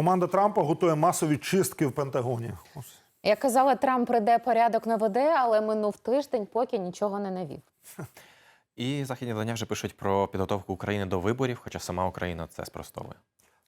Команда Трампа готує масові чистки в Пентагоні. Ось. Як казали, Трамп прийде порядок наведе, але минув тиждень, поки нічого не навів. І західні видання вже пишуть про підготовку України до виборів, хоча сама Україна це спростовує.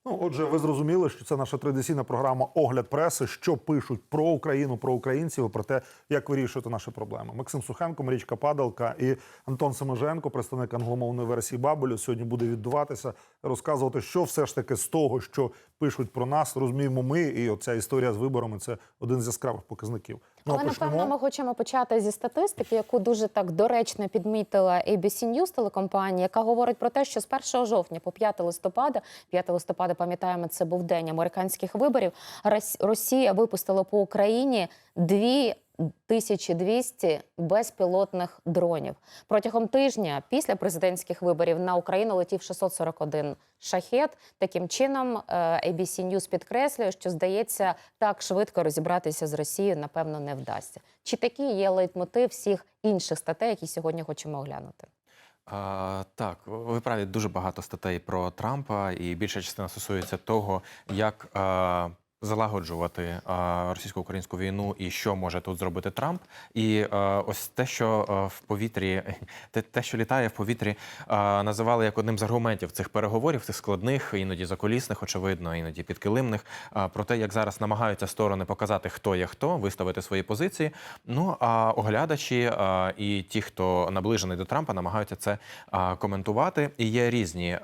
Ну, отже, ви зрозуміли, що це наша традиційна програма Огляд преси, що пишуть про Україну, про українців, і про те, як вирішувати наші проблеми. Максим Сухенко, Марічка Падалка і Антон Семеженко, представник англомовної версії Бабелю, сьогодні буде відбуватися, розказувати, що все ж таки з того, що пишуть про нас, розуміємо ми. І оця історія з виборами це один з яскравих показників. Ну, Але почнемо. напевно ми хочемо почати зі статистики, яку дуже так доречно підмітила ABC News телекомпанія, яка говорить про те, що з 1 жовтня по 5 листопада, 5 листопада, пам'ятаємо, це був день американських виборів. Рос- Росія випустила по Україні дві. 1200 безпілотних дронів протягом тижня після президентських виборів на Україну летів 641 шахет. Таким чином, е, ABC News підкреслює, що здається, так швидко розібратися з Росією, напевно, не вдасться. Чи такий є лейтмотив всіх інших статей, які сьогодні хочемо оглянути? А, так, ви праві дуже багато статей про Трампа, і більша частина стосується того, як а, залагоджувати російсько-українську війну і що може тут зробити Трамп. І а, ось те, що а, в повітрі, те, що літає в повітрі, а, називали як одним з аргументів цих переговорів, цих складних, іноді закулісних, очевидно, іноді підкилимних, про те, як зараз намагаються сторони показати, хто є хто, виставити свої позиції. Ну а оглядачі і ті, хто наближений до Трампа, намагаються це коментувати. І є різні.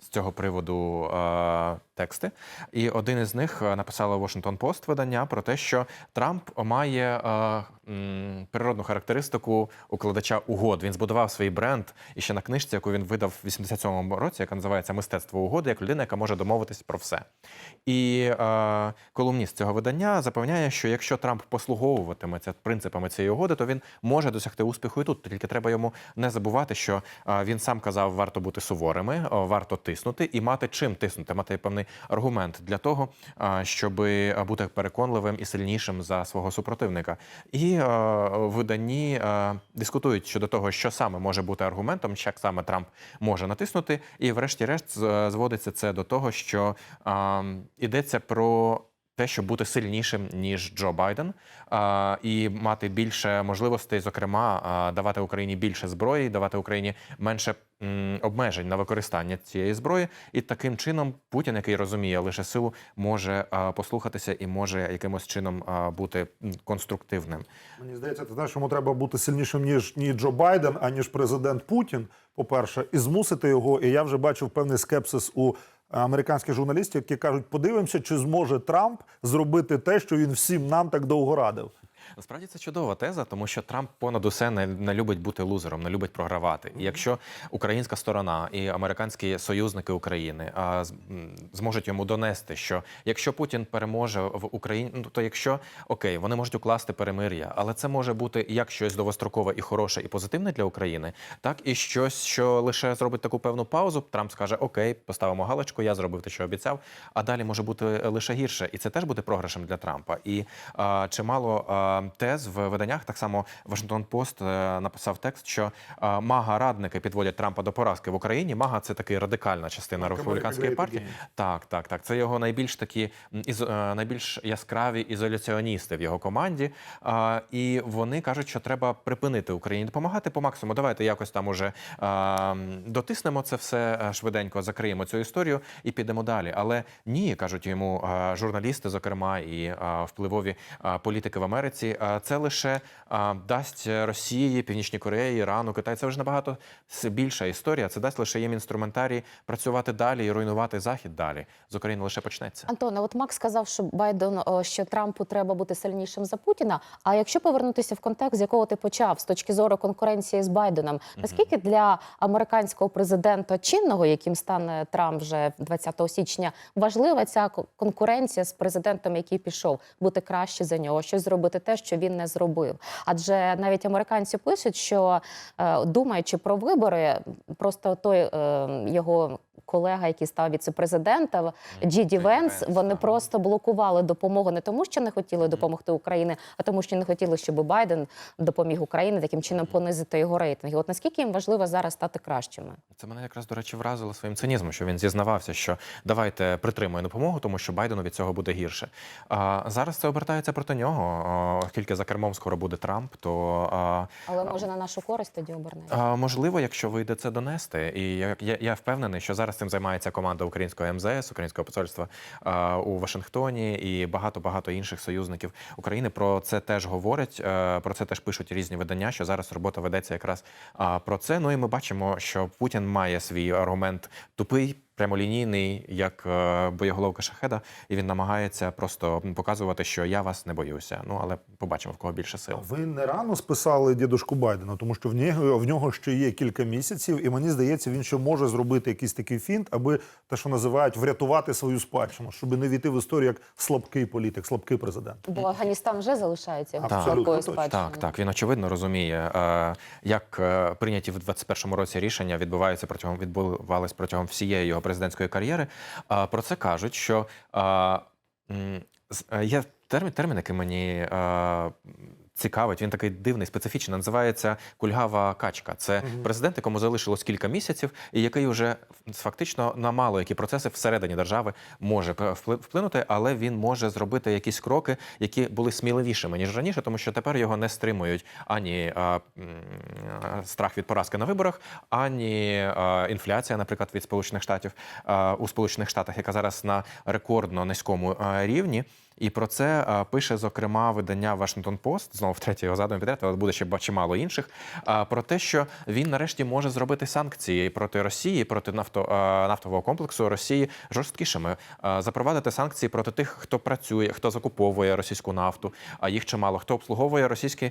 З цього приводу е, тексти, і один із них е, написала Washington Post видання про те, що Трамп має е, природну характеристику укладача угод. Він збудував свій бренд і ще на книжці, яку він видав в 87-му році, яка називається Мистецтво угоди, як людина, яка може домовитись про все. І е, колумніст цього видання запевняє, що якщо Трамп послуговуватиметься принципами цієї угоди, то він може досягти успіху і тут. Тільки треба йому не забувати, що е, він сам казав, варто бути суворими, варто тиснути і мати чим тиснути, мати певний аргумент для того, е, щоб бути переконливим і сильнішим за свого супротивника. І е, в е, дискутують щодо того, що саме може бути аргументом, як саме Трамп може натиснути. І, врешті-решт, зводиться це до того, що е, йдеться про. Те, щоб бути сильнішим ніж Джо Байден, і мати більше можливостей, зокрема, давати Україні більше зброї, давати Україні менше обмежень на використання цієї зброї, і таким чином Путін, який розуміє лише силу, може послухатися і може якимось чином бути конструктивним. Мені здається, ти знаєш, йому треба бути сильнішим ніж ні Джо Байден, аніж президент Путін. По-перше, і змусити його. І я вже бачив певний скепсис у американських журналістів, які кажуть: подивимося, чи зможе Трамп зробити те, що він всім нам так довго радив. Насправді це чудова теза, тому що Трамп понад усе не, не любить бути лузером, не любить програвати. І якщо українська сторона і американські союзники України а, зможуть йому донести, що якщо Путін переможе в Україні, ну то якщо окей, вони можуть укласти перемир'я, але це може бути як щось довгострокове і хороше, і позитивне для України, так і щось, що лише зробить таку певну паузу. Трамп скаже: Окей, поставимо галочку, я зробив те, що обіцяв. А далі може бути лише гірше, і це теж буде програшем для Трампа. І а, чимало а, тез в виданнях так само Вашингтон Пост е, написав текст, що мага-радники підводять Трампа до поразки в Україні. Мага це така радикальна частина республіканської партії. Так, так, так. Це його найбільш такі із, е, найбільш яскраві ізоляціоністи в його команді. І вони кажуть, що треба припинити Україні допомагати по максимуму. Давайте якось там уже дотиснемо це все е, швиденько, закриємо цю історію і підемо далі. Але ні, кажуть йому журналісти, зокрема, і впливові політики в Америці. А, це лише дасть Росії, Північній Кореї, Ірану, Китай. Це вже набагато більша історія. Це дасть лише їм інструментарій працювати далі і руйнувати захід далі. З України лише почнеться. Антоне, от Макс сказав, що Байден що Трампу треба бути сильнішим за Путіна. А якщо повернутися в контекст, з якого ти почав, з точки зору конкуренції з Байденом, наскільки для американського президента чинного, яким стане Трамп вже 20 січня, важлива ця конкуренція з президентом, який пішов, бути краще за нього, щось зробити те, що він не зробив? Адже навіть американці пишуть, що е, думаючи про вибори, просто той е, його колега, який став віцепрезидентом, Джіді Венс, вони просто блокували допомогу не тому, що не хотіли допомогти Україні, а тому, що не хотіли, щоб Байден допоміг Україні таким чином понизити його рейтинги. От наскільки їм важливо зараз стати кращими? Це мене якраз, до речі, вразило своїм цинізмом, що він зізнавався, що давайте притримуємо допомогу, тому що Байдену від цього буде гірше. А зараз це обертається проти нього, оскільки за кермом скоро буде Трамп, то а, Але може на нашу користь тоді обернеться. можливо, якщо вийде це донести, і я, я, я впевнений, що зараз цим займається команда українського МЗС, українського посольства а, у Вашингтоні і багато багато інших союзників України. Про це теж говорять. е, Про це теж пишуть різні видання. Що зараз робота ведеться якраз про це. Ну і ми бачимо, що Путін має свій аргумент тупий. Прямолінійний, як е, боєголовка шахеда, і він намагається просто показувати, що я вас не боюся. Ну але побачимо в кого більше сил. Ви не рано списали дідушку Байдена, тому що в нього в нього ще є кілька місяців, і мені здається, він ще може зробити якийсь такий фінт, аби те, що називають, врятувати свою спадщину, щоб не війти в історію як слабкий політик, слабкий президент. Бо Афганістан вже залишається його слабкою спадщиною. Так, так. Він очевидно розуміє, е, як е, прийняті в 21-му році рішення відбуваються протягом відбувались протягом всієї його президентської кар'єри. Про це кажуть, що е, є термін, термін, який мені е, цікавить. Він такий дивний, специфічний. Називається кульгава качка. Це президент, якому залишилось кілька місяців, і який вже фактично на мало які процеси всередині держави може вплинути, але він може зробити якісь кроки, які були сміливішими ніж раніше, тому що тепер його не стримують ані страх від поразки на виборах, ані а, інфляція, наприклад, від Сполучених Штатів а, у Сполучених Штатах, яка зараз на рекордно низькому а, рівні. І про це пише зокрема видання Washington Post, знову втретє його задумі підряд, але буде ще чимало інших. Про те, що він нарешті може зробити санкції проти Росії, проти нафто, нафтового комплексу Росії жорсткішими, запровадити санкції проти тих, хто працює, хто закуповує російську нафту, а їх чимало, хто обслуговує російський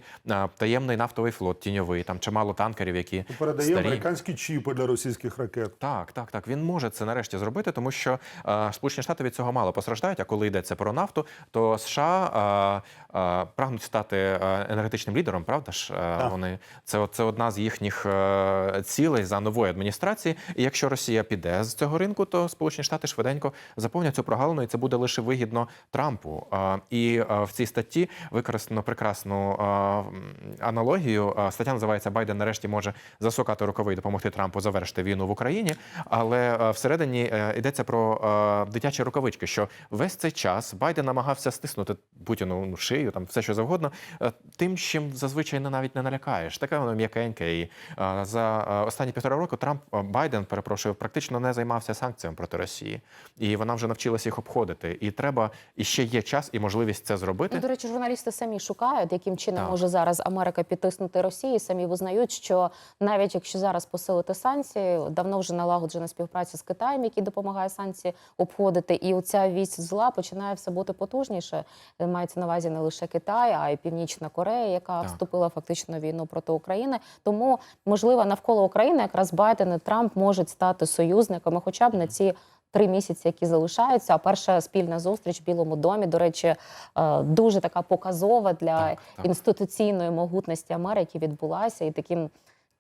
таємний нафтовий флот, тіньовий, там чимало танкерів, які Передає старі. американські чіпи для російських ракет. Так, так, так. Він може це нарешті зробити, тому що е, Сполучені Штати від цього мало постраждають. А коли йдеться про нафту, то США е, е, прагнуть стати е, енергетичним лідером. Правда ж, Е, Так. вони це, це одна з їхніх е, цілей за нової адміністрації. І якщо Росія піде з цього ринку, то Сполучені Штати швиденько заповнять цю прогалину, і це буде лише вигідно Трампу. Е, і в цій статті використано прекрасну аналогію. Стаття називається Байден нарешті може засукати рукави і допомогти Трампу завершити війну в Україні. Але е, всередині е, йдеться про е, дитячі рукавички, що весь цей час Байден намагався стиснути Путіну ну, шию, там все що завгодно, тим, чим зазвичай не навіть не налякаєш. Таке воно м'якеньке. І за останні півтора року Трамп Байден, перепрошую, практично не займався санкціями проти Росії, і вона вже навчилася їх обходити. І треба і ще є час і можливість це зробити. Ну, до речі, журналісти самі шукають, яким чином Так. може зараз Америка підтиснути Росію. Самі визнають, що навіть якщо зараз посилити санкції, давно вже налагоджена співпраця з Китаєм, який допомагає санкції обходити. І оця вісь зла починає все бути потужніше. Е, Мається на увазі не лише Китай, а й Північна Корея, яка Так. вступила фактично в війну проти України. Тому можливо навколо України якраз Байден і Трамп можуть стати союзниками, хоча б на ці. Три місяці, які залишаються. А перша спільна зустріч в Білому домі, до речі, е, дуже така показова для Так, так. інституційної могутності Америки відбулася, і таким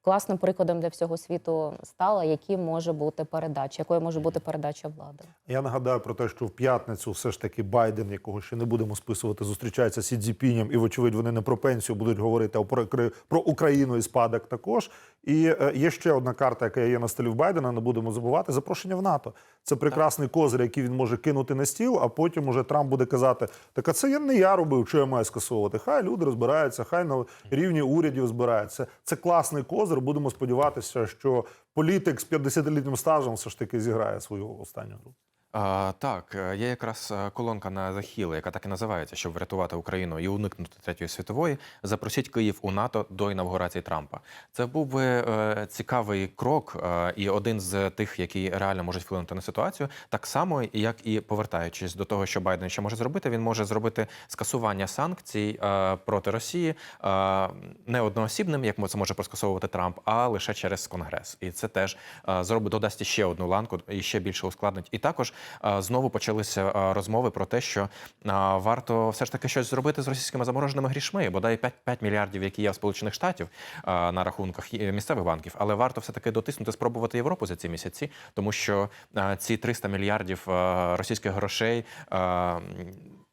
класним прикладом для всього світу стала, які може бути передача, якою може бути передача влади. Я нагадаю про те, що в п'ятницю все ж таки Байден, якого ще не будемо списувати, зустрічається з Сі Цзіпінем, і вочевидь вони не про пенсію будуть говорити, а про, про Україну і спадок також. І е, є ще одна карта, яка є на столі в Байдена. Не будемо забувати запрошення в НАТО. Це прекрасний козир, який він може кинути на стіл, а потім уже Трамп буде казати: так а це я не я робив, що я маю скасовувати. Хай люди розбираються, хай на рівні урядів збираються. Це класний козир. Будемо сподіватися, що політик з 50-літнім стажем все ж таки зіграє свою останню гру. Так, е, є якраз е, колонка на захіли, яка так і називається, щоб врятувати Україну і уникнути третьої світової. Запросіть Київ у НАТО до інавгурації Трампа. Це був би е, цікавий крок і один з тих, які реально можуть вплинути на ситуацію. Так само, як і повертаючись до того, що Байден ще може зробити, він може зробити скасування санкцій проти Росії не одноосібним, як це може проскасовувати Трамп, а лише через Конгрес. І це теж зробить додасть ще одну ланку і ще більше ускладнить. І також знову почалися е, розмови про те, що е, варто все ж таки щось зробити з російськими замороженими грішми. Бодай 5, 5 мільярдів, які є в Сполучених Штатів е, на рахунках місцевих банків, але варто все таки дотиснути, спробувати Європу за ці місяці, тому що е, ці 300 мільярдів е, російських грошей.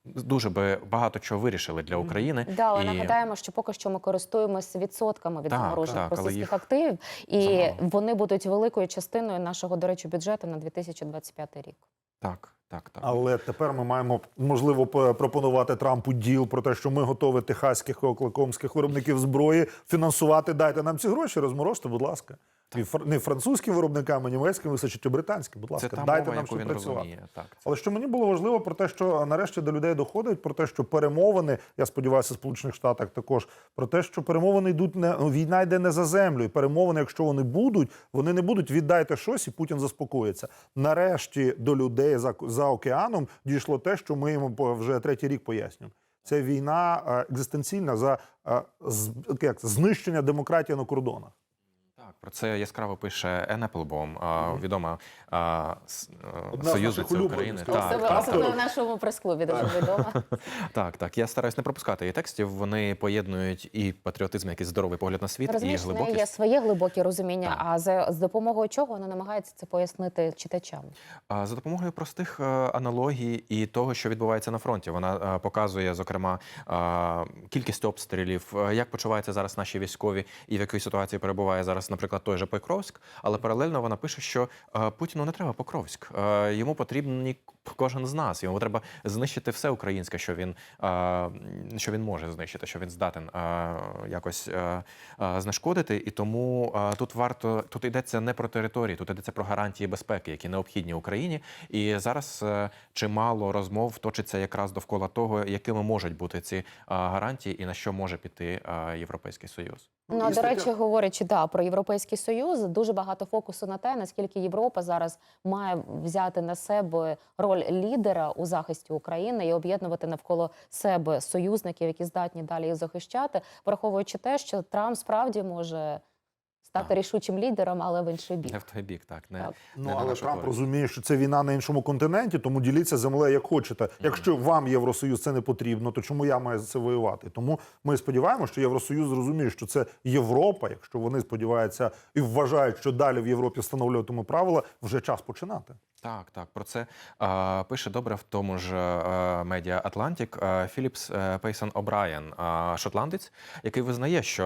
Дуже би багато чого вирішили для України. Да, але І- нагадаємо, що поки що ми користуємося відсотками від Так, заморожених так, російських їх активів, і замало. вони будуть великою частиною нашого, до речі, бюджету на 2025 рік. Так, так, так. Але тепер ми маємо можливо пропонувати Трампу діл про те, що ми готові техаських і оклакомських виробників зброї фінансувати. Дайте нам ці гроші, розморожте, будь ласка. Фр- не французьким виробникам, а німецьким, вистачить і британським. Будь Це ласка, та дайте мова, нам співпрацювати. Так, Але що мені було важливо про те, що нарешті до людей доходить про те, що перемовини, я сподіваюся, в Сполучених Штатах також про те, що перемовини йдуть не ну, війна йде не за землю. І перемовини, якщо вони будуть, вони не будуть віддайте щось, і Путін заспокоїться. Нарешті до людей за, за океаном дійшло те, що ми йому по- вже третій рік пояснюємо. Це війна е, екзистенційна за е, як, знищення демократії на кордонах. Так, про це яскраво пише Ен Еплбом, відома з союзниця України. Так, так. Особливо, так, особливо так, в нашому прес-клубі дуже відомо. так, так. Я стараюсь не пропускати її текстів. Вони поєднують і патріотизм, якийсь здоровий погляд на світ, Розумієш, і глибокість. є своє глибоке розуміння, Так. а за з допомогою чого вона намагається це пояснити читачам. А, За допомогою простих е, аналогій і того, що відбувається на фронті, вона е, показує, зокрема, е, кількість обстрілів, е, як почуваються зараз наші військові, і в якій ситуації перебуває зараз, наприклад, той же Покровськ. Але паралельно вона пише, що е, Путіну не треба Покровськ. Е, Йому потрібен кожен з нас. Йому треба знищити все українське, що він, е, що він може знищити, що він здатен якось знешкодити. І тому тут варто тут йдеться не про території, тут йдеться про гарантії безпеки, які необхідні Україні. І зараз чимало розмов точиться якраз довкола того, якими можуть бути ці гарантії і на що може піти Європейський Союз. Ну, до речі, говорячи да, про Європейський Союз, дуже багато фокусу на те, наскільки Європа зараз має взяти на себе роль лідера у захисті України і об'єднувати навколо себе союзників, які здатні далі їх захищати, враховуючи те, що Трамп справді може стати Так. рішучим лідером, але в інший бік. Не в той бік, так не, Так. Ну, не але Трамп розуміє, що це війна на іншому континенті, тому діліться землею як хочете. Якщо вам Євросоюз це не потрібно, то чому я маю за це воювати? Тому ми сподіваємося, що Євросоюз зрозуміє, що це Європа. Якщо вони сподіваються і вважають, що далі в Європі встановлюватимуть правила, вже час починати. Так, так, про це е, пише добре в тому ж е, медіа Атлантік е, Філіпс е, Пейсон О'Брайен, е, шотландець, який визнає, що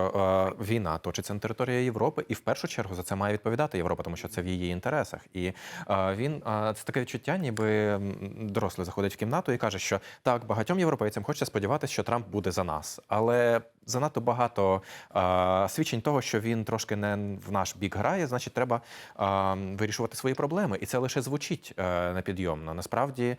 е, війна точиться на території Європи, і в першу чергу за це має відповідати Європа, тому що це в її інтересах. І е, він е, це таке відчуття, ніби дорослий заходить в кімнату і каже, що так, багатьом європейцям хочеться сподіватися, що Трамп буде за нас, але занадто багато е, свідчень того, що він трошки не в наш бік грає, значить, треба е, вирішувати свої проблеми. І це лише звучить е, непідйомно. Насправді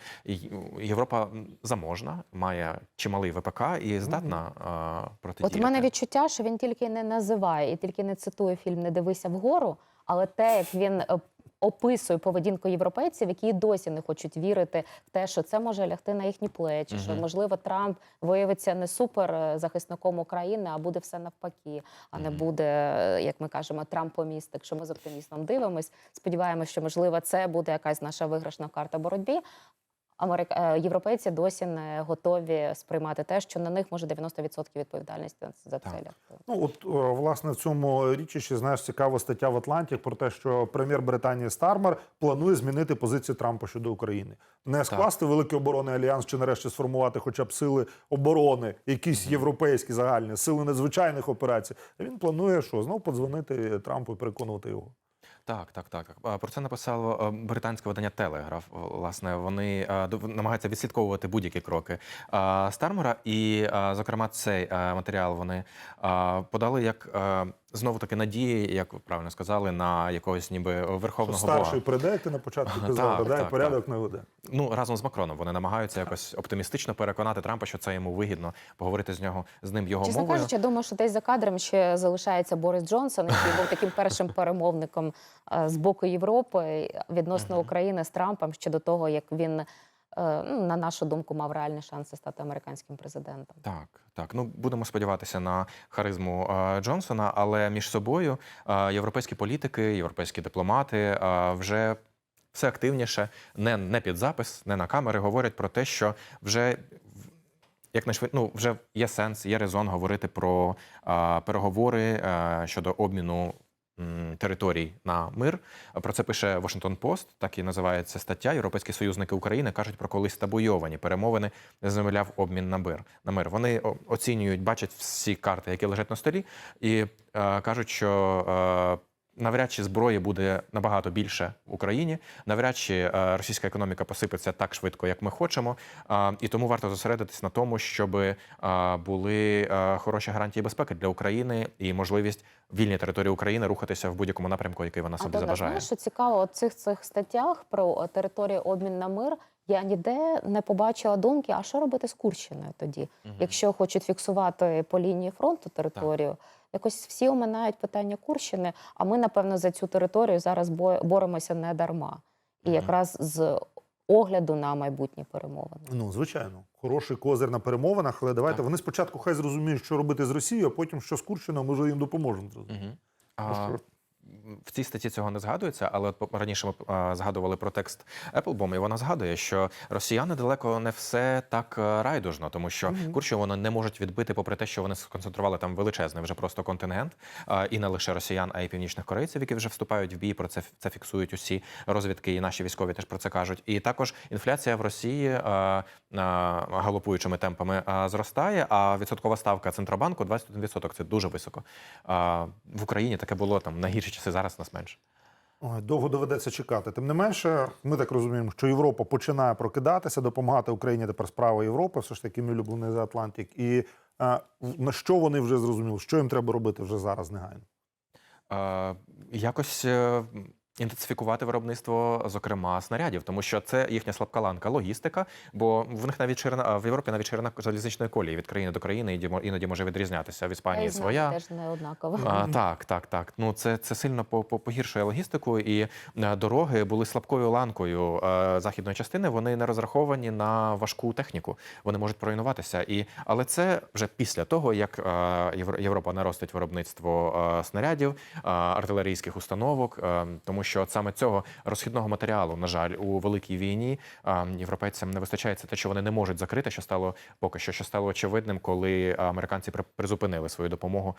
Європа заможна, має чималий ВПК і здатна е, От протидіяти. у мене відчуття, що він тільки не називає і тільки не цитує фільм Не дивися вгору, але те, як він е, описує поведінку європейців, які досі не хочуть вірити в те, що це може лягти на їхні плечі, що можливо Трамп виявиться не супер е, захисником України, а буде все навпаки, а не буде, е, як ми кажемо, Трампоміст. Якщо ми з оптимістом дивимось, сподіваємося, що можливо це буде якась наша виграшна карта боротьбі. Америк... е, Європейці досі не готові сприймати те, що на них може 90% відповідальності за це Так. лягти. Ну от е, власне в цьому річі ще знаєш цікава стаття в Атлантік про те, що прем'єр Британії Стармер планує змінити позицію Трампа щодо України, не скласти великий оборонний альянс чи нарешті сформувати хоча б сили оборони, якісь європейські загальні сили надзвичайних операцій. А він планує що знов подзвонити Трампу і переконувати його. Так, так, так. Про це написало е, британське видання Телеграф. Власне, вони е, намагаються відслідковувати будь-які кроки е, Стармера. І, е, зокрема, цей е, матеріал вони е, подали як е, знову таки надії, як ви правильно сказали, на якогось ніби Що верховного старший бога. прийде, як ти на початку казав, так, да, і так, порядок не веде. Ну разом з Макроном вони намагаються якось оптимістично переконати Трампа, що це йому вигідно поговорити з нього з ним його Чесно мовою. кажучи, я думаю, що десь за кадром ще залишається Борис Джонсон, який був таким першим перемовником е, з боку Європи відносно України з Трампом щодо того, як він, на нашу думку, мав реальні шанси стати американським президентом. Так, так. Ну будемо сподіватися на харизму е, Джонсона, але між собою е, європейські політики, європейські дипломати е, вже все активніше, не, не під запис, не на камери, говорять про те, що вже як найшвид... ну, вже є сенс, є резон говорити про а, переговори а, щодо обміну територій на мир. Про це пише Washington Post, так і називається стаття. Європейські союзники України кажуть про колись табуйовані перемовини, замовляв обмін на мир. На мир. Вони оцінюють, бачать всі карти, які лежать на столі, і е, кажуть, що. Е, Навряд чи зброї буде набагато більше в Україні. Навряд чи е, російська економіка посипеться так швидко, як ми хочемо. І тому варто зосередитись на тому, щоб були е, хороші гарантії безпеки для України і можливість вільній території України рухатися в будь-якому напрямку, який вона собі забажає. знаєш, що цікаво, от цих цих статтях про е, територію обмін на мир. Я ніде не побачила думки, а що робити з Курщиною тоді, Мгм. якщо хочуть фіксувати по лінії фронту територію. Якось всі оминають питання Курщини, а ми, напевно, за цю територію зараз боремося не дарма. І якраз з огляду на майбутні перемовини. Ну, звичайно, хороший козир на перемовинах, але давайте Так. вони спочатку хай зрозуміють, що робити з Росією, а потім що з Курщиною, ми вже їм допоможемо. Ну, А, що? В цій статті цього не згадується, але от раніше ми згадували про текст Applebaum, і вона згадує, що росіяни далеко не все так е, райдужно, тому що Мгм. Курщину вони не можуть відбити, попри те, що вони сконцентрували там величезний вже просто контингент, і не лише росіян, а й північних корейців, які вже вступають в бій. Про це це фіксують усі розвідки, і наші військові теж про це кажуть. І також інфляція в Росії а, а, галопуючими темпами зростає. А відсоткова ставка центробанку 21%. Це дуже високо. В Україні таке було там на гірші часи, зараз нас менше. Ой, довго доведеться чекати. Тим не менше, ми так розуміємо, що Європа починає прокидатися, допомагати Україні тепер справа Європи, все ж таки мій улюблений за Атлантик. І е, на що вони вже зрозуміли, що їм треба робити вже зараз негайно. Е, якось е, інтенсифікувати виробництво, зокрема, снарядів, тому що це їхня слабка ланка логістика, бо в них навіть ширина в Європі навіть ширина залізничної колії від країни до країни іноді мо- іноді може відрізнятися. В Іспанії своя. теж не однаково. А, так, так, так. Ну це, це сильно по- по- погіршує логістику, і е, дороги були слабкою ланкою е, західної частини. Вони не розраховані на важку техніку. Вони можуть проруйнуватися. І але це вже після того, як е, Європа наростить виробництво снарядів, артилерійських установок, тому що от саме цього розхідного матеріалу, на жаль, у великій війні європейцям не вистачає. Це те, що вони не можуть закрити, що стало поки що, що стало очевидним, коли американці при- призупинили свою допомогу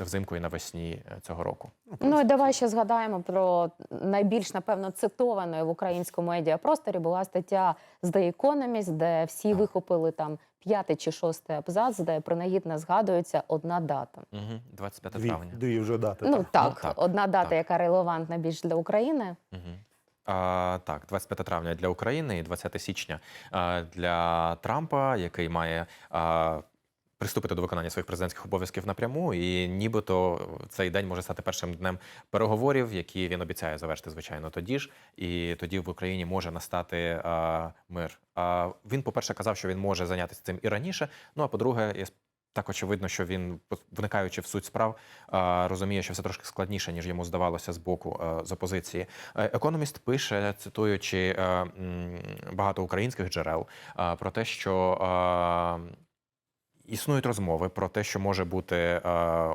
взимку і навесні е, цього року. Ну і давай ще згадаємо про найбільш напевно цитованою в українському медіапросторі була стаття з The Economist, де всі Так. вихопили там п'ятий чи шостий абзац, де принагідно згадується одна дата. Угу. 25 Дві, травня. дві вже дати. Ну так. так, так, одна дата, так. яка релевантна більш для України. Угу. А, так, 25 травня для України і 20 січня а, для Трампа, який має а, приступити до виконання своїх президентських обов'язків напряму, і нібито цей день може стати першим днем переговорів, які він обіцяє завершити, звичайно, тоді ж. І тоді в Україні може настати а, мир. А він, по-перше, казав, що він може зайнятися цим і раніше. Ну а по-друге, я так очевидно, що він, вникаючи в суть справ, розуміє, що все трошки складніше, ніж йому здавалося з боку з опозиції. Е, Економіст пише, цитуючи е, багато українських джерел, про те, що існують розмови про те, що може бути, е,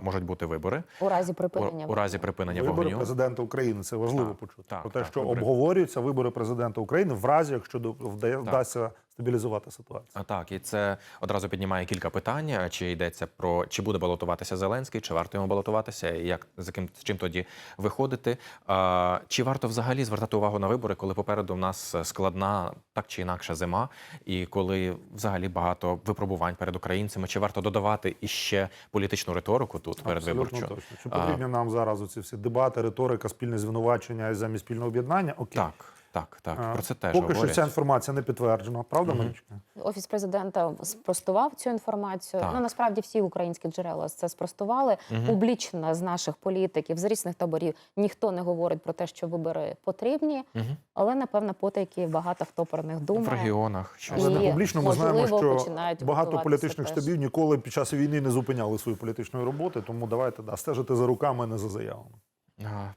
можуть бути вибори У разі припинення у разі припинення Вибори вогню. президента України це важливо Так, почути. так, Про те, так, що вибори. обговорюються вибори президента України в разі, якщо до- вдасться стабілізувати ситуацію. А, Так, і це одразу піднімає кілька питань: чи йдеться про чи буде балотуватися Зеленський, чи варто йому балотуватися, і як з яким з чим тоді виходити? А, чи варто взагалі звертати увагу на вибори, коли попереду в нас складна так чи інакше зима, і коли взагалі багато випробувань перед українцями? Чи варто додавати іще політичну риторику тут перед виборчою? точно. Чи А, нам зараз оці всі дебати, риторика, спільне звинувачення замість спільного об'єднання? Окей. Так, так, так. Про це теж Поки говорять. що ця інформація не підтверджена, правда, Мгм. Марічка? Офіс президента спростував цю інформацію. Так. Ну насправді всі українські джерела це спростували. Мгм. Публічно з наших політиків, з різних таборів ніхто не говорить про те, що вибори потрібні, Мгм. але напевно потайки багато хто про них в регіонах щось. Але не публічно ми знаємо, що починають багато політичних теж. штабів ніколи під час війни не зупиняли свої політичної роботи, тому давайте да, стежити за руками, а не за заявами. А,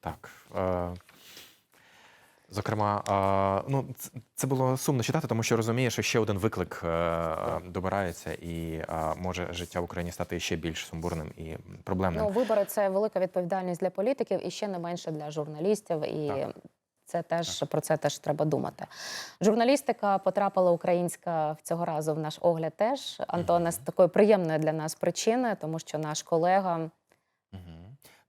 так. Е, зокрема, ну, це було сумно читати, тому що розумієш, що ще один виклик е, добирається, і може життя в Україні стати ще більш сумбурним і проблемним. Ну, вибори це велика відповідальність для політиків і ще не менше для журналістів і Так. Це теж про це теж треба думати. Журналістика потрапила українська в цього разу в наш огляд. Теж Антоне з такої приємної для нас причини, тому що наш колега. Так.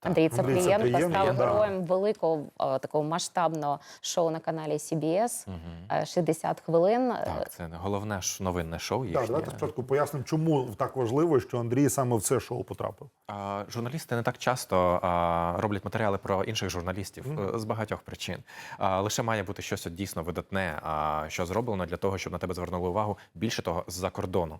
Андрій Андрій Цаплієнко став да. героєм великого е, такого масштабного шоу на каналі CBS. Мгм. е, 60 хвилин. Так, це головне ж новинне шоу їхнє. Так, давайте спочатку пояснимо, чому так важливо, що Андрій саме в це шоу потрапив. А, Журналісти не так часто а, роблять матеріали про інших журналістів е, з багатьох причин. А, лише має бути щось дійсно видатне, а, що зроблено для того, щоб на тебе звернули увагу більше того з-за кордону.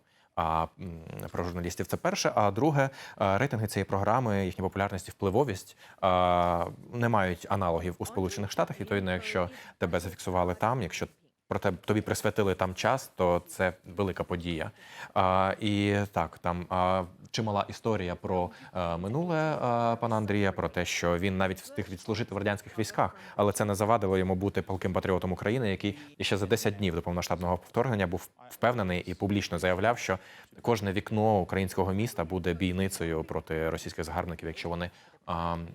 Про журналістів це перше. А друге, е, рейтинги цієї програми, їхня популярність і впливовість а, не мають аналогів у Сполучених Штатах. І відповідно, якщо тебе зафіксували там, якщо про тебе тобі присвятили там час, то це велика подія. А, і так, там а, чимала історія про е, минуле а, пана Андрія, про те, що він навіть встиг відслужити в радянських військах, але це не завадило йому бути палким патріотом України, який ще за 10 днів до повноштабного вторгнення був впевнений і публічно заявляв, що кожне вікно українського міста буде бійницею проти російських загарбників, якщо вони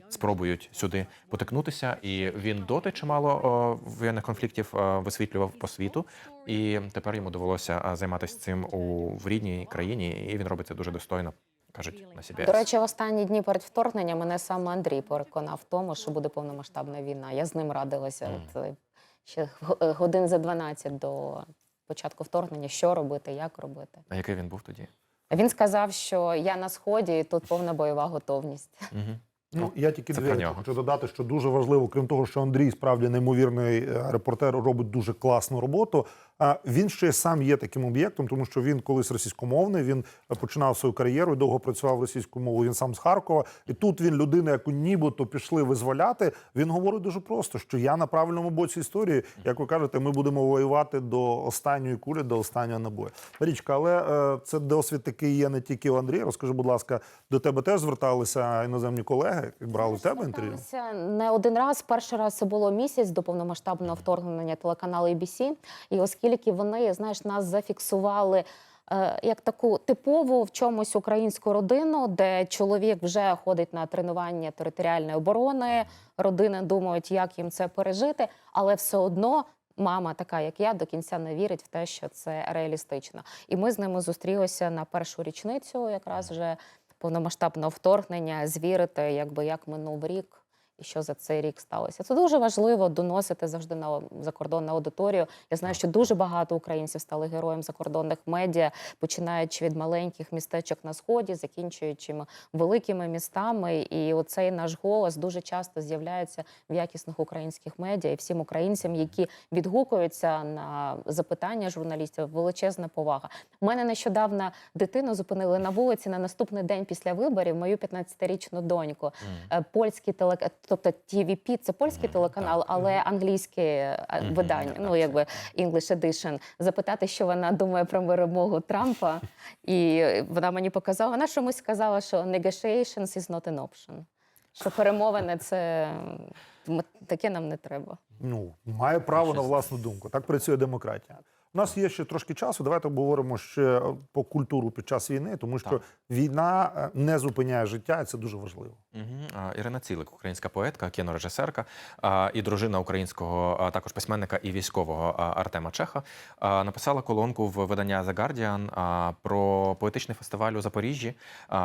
спробують сюди потикнутися. І він доти чимало воєнних конфліктів висвітлював по світу. І тепер йому довелося займатися цим у в рідній країні, і він робить це дуже достойно. Кажуть на CBS. До речі, в останні дні перед вторгненням мене саме Андрій переконав в тому, що буде повномасштабна війна. Я з ним радилася от, е, ще е, годин за 12 до початку вторгнення, що робити, як робити. А який він був тоді? Він сказав, що я на сході, і тут повна бойова готовність. Угу. Ну я тільки дві хочу додати, що дуже важливо, крім того, що Андрій справді неймовірний е, репортер, робить дуже класну роботу. А він ще сам є таким об'єктом, тому що він колись російськомовний. Він е, починав свою кар'єру і довго працював російською мовою. Він сам з Харкова. І тут він людина, яку нібито пішли визволяти. Він говорить дуже просто, що я на правильному боці історії. Як ви кажете, ми будемо воювати до останньої кулі, до останнього набою. Річка, але е, це досвід такий є не тільки у Андрія. Розкажи, будь ласка, до тебе теж зверталися іноземні колеги, які брали в тебе інтерв'ю? Не один раз. Перший раз це було місяць до повномасштабного вторгнення телеканалу ABC. І оскільки вони, знаєш, нас зафіксували. е, Як таку типову в чомусь українську родину, де чоловік вже ходить на тренування територіальної оборони, родини думають, як їм це пережити, але все одно мама, така як я, до кінця не вірить в те, що це реалістично. І ми з ними зустрілися на першу річницю, якраз вже повномасштабного вторгнення, звірити, якби як минув рік. І що за цей рік сталося? Це дуже важливо доносити завжди на закордонну аудиторію. Я знаю, що дуже багато українців стали героєм закордонних медіа, починаючи від маленьких містечок на сході, закінчуючи великими містами. І оцей наш голос дуже часто з'являється в якісних українських медіа. І всім українцям, які відгукуються на запитання журналістів, величезна повага. У мене нещодавно дитину зупинили на вулиці на наступний день після виборів. Мою 15-річну доньку. Е, Польський телек... тобто TVP, це польський телеканал, але англійське видання. Ну якби English Edition. Запитати, що вона думає про перемогу Трампа. І вона мені показала. Вона чомусь сказала, що negotiations is not an option. Що перемовини це таке нам не треба. Ну, має право на власну думку. Так працює демократія. У нас є ще трошки часу. Давайте обговоримо ще е, по культуру під час війни, тому що Так. війна е, не зупиняє життя, і це дуже важливо. Угу. Ірина Цілик, українська поетка, кінорежисерка і дружина українського також письменника і військового Артема Чеха, написала колонку в видання The Guardian про поетичний фестиваль у Запоріжжі,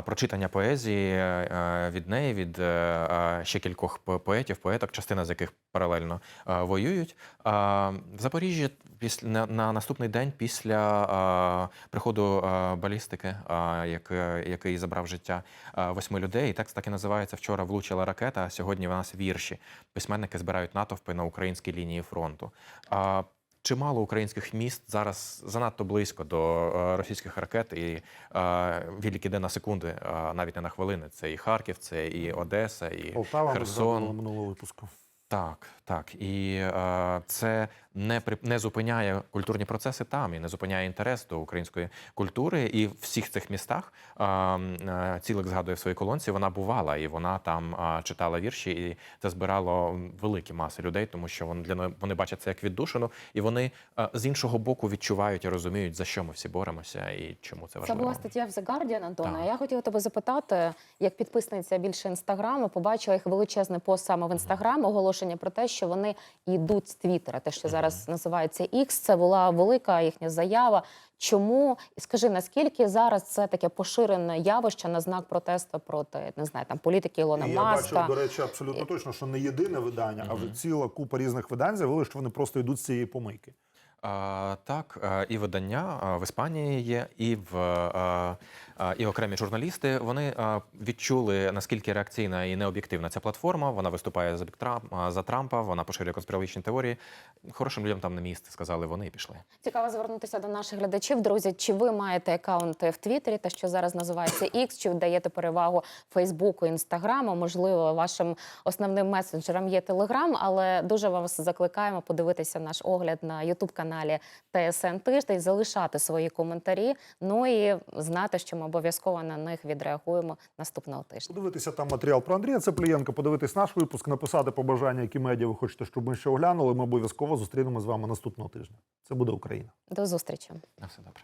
про читання поезії е, від неї, від е, ще кількох поетів, поеток, частина з яких паралельно воюють. В Запоріжжі після на, на наступний день після приходу балістики, який забрав життя восьми людей. І текст так і називається Вчора влучила ракета, а сьогодні в нас вірші. Письменники збирають натовпи на українській лінії фронту. А, Чимало українських міст зараз занадто близько до е, російських ракет, і е, відлік іде на секунди, а навіть не на хвилини. Це і Харків, це і Одеса, і Полтава Херсон. минулого випуску. Так, так. І е, це не при не зупиняє культурні процеси там і не зупиняє інтерес до української культури. І в всіх цих містах а, е, цілик згадує в своїй колонці. Вона бувала і вона там а, читала вірші, і це збирало великі маси людей, тому що вони для вони бачать це як віддушину, і вони а, з іншого боку відчувають і розуміють, за що ми всі боремося і чому це Це важливо. була стаття в The Guardian, Антона. Так. Я хотіла тебе запитати, як підписниця більше інстаграму, побачила їх величезний пост саме в інстаграм, оголошення про те, що вони йдуть з Твіттера, те, що зараз називається X. Це була велика їхня заява. Чому і скажи, наскільки зараз це таке поширене явище на знак протесту проти не знаю там політики Ілона І я бачу, до речі, абсолютно точно, що не єдине видання, а вже ціла купа різних видань заявили, що вони просто йдуть з цієї помийки. Так, е, і видання в Іспанії є, і в е, е, і окремі журналісти. Вони е, відчули наскільки реакційна і необ'єктивна ця платформа. Вона виступає за Трампа. Вона поширює конспірологічні теорії. Хорошим людям там не місце, сказали вони і пішли. Цікаво звернутися до наших глядачів. Друзі, чи ви маєте аккаунт в Твіттері, те, що зараз називається X, чи даєте перевагу Фейсбуку, Інстаграму? Можливо, вашим основним месенджером є Телеграм, але дуже вас закликаємо подивитися наш огляд на Ютуб каналі ТСН Тиждень, залишати свої коментарі. Ну і знати, що ми обов'язково на них відреагуємо наступного тижня. Подивитися там матеріал про Андрія Цеплієнка, подивитись наш випуск, написати побажання, які медіа ви хочете, щоб ми ще оглянули. Ми обов'язково зустрінемо з вами наступного тижня. Це буде Україна. До зустрічі. На все добре.